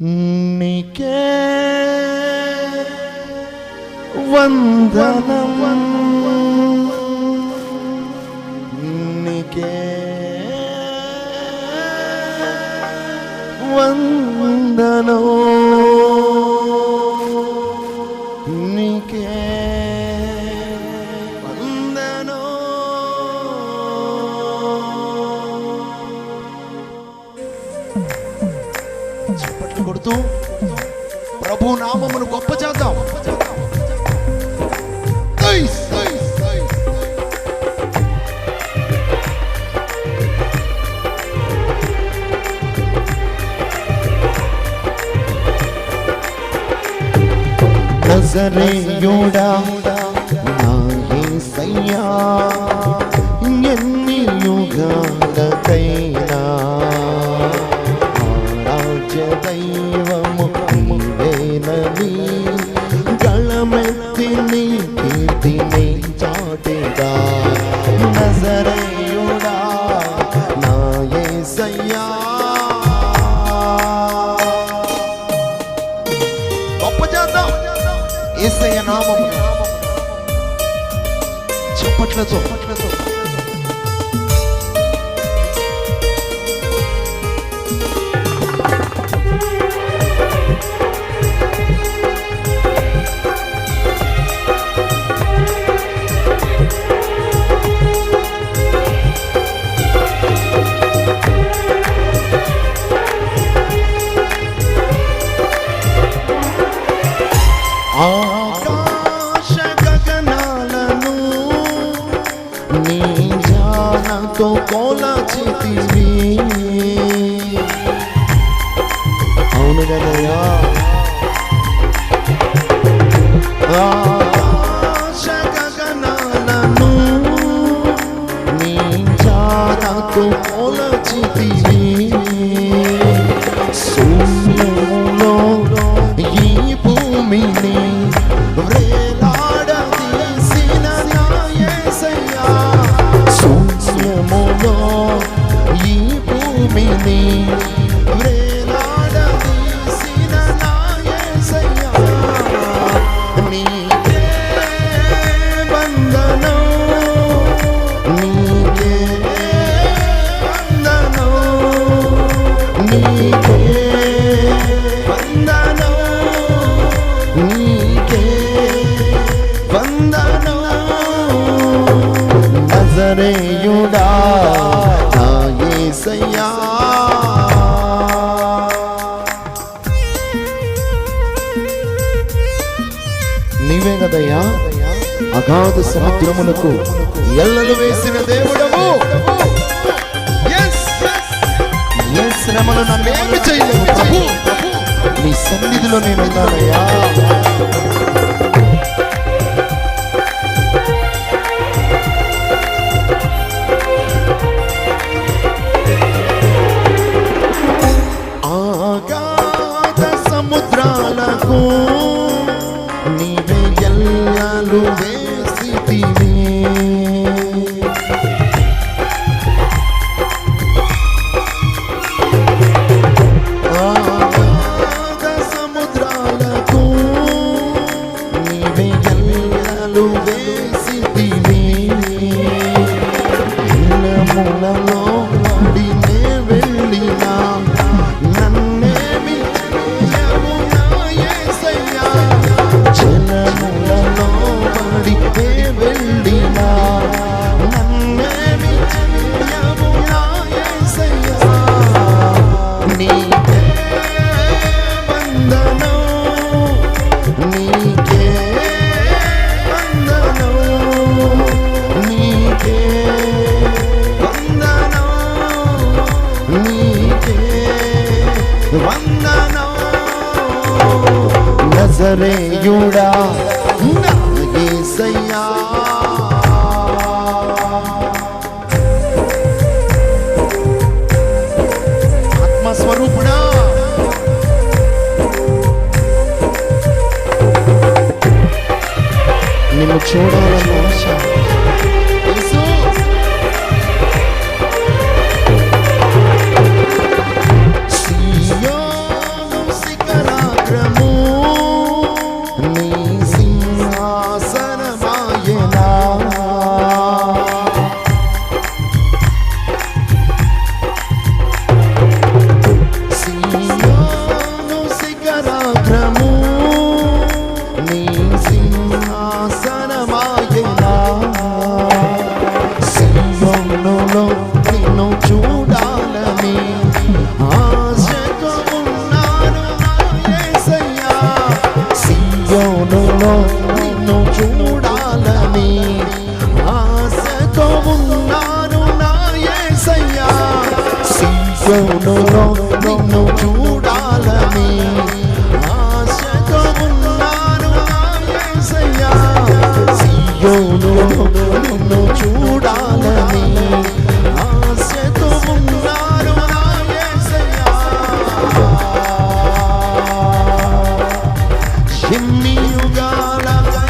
నీకే వందనం నీకే వందనం కొడుతూ ప్రభు నామమును గొప్ప చేద్దాం ఐస్, ఐస్, ఐస్. నజరేయుడా నా యేసయ్యా ఎన్ని దైవము నీవేనని గళమెత్తి నీ కీర్తిని చాటిగా నజరేయుడా నా గొప్ప చేద్దాం. ఏసయ్య నామము చప్పట్లతో. ఆకాశ గగనాలను నీ జానతో కోలచితివి అవును కదయ్యా ఆ నీవే కదయ్యా. అగాధ సముద్రములకు ఎల్లలు వేసిన Yes! ఏ శ్రమలు నన్నేమి చేయలేవు. ప్రభు. నీ సన్నిధిలో నేను ఉన్నానయ్యా. ఆగాధ సముద్రాలకు నజరేయుడా. నా యేసయ్యా ఆత్మస్వరూపుడా. నిన్ను చూడాలన్న ఆశ. నిన్ను చూడాలని ఆశతో ఉన్నాను నా యేసయ్యా సియోనులో నిన్ను చూడాలని ఆశతో ఉన్నాను నా యేసయ్యా సియోనులో నిన్ను చూడాలని ఎన్ని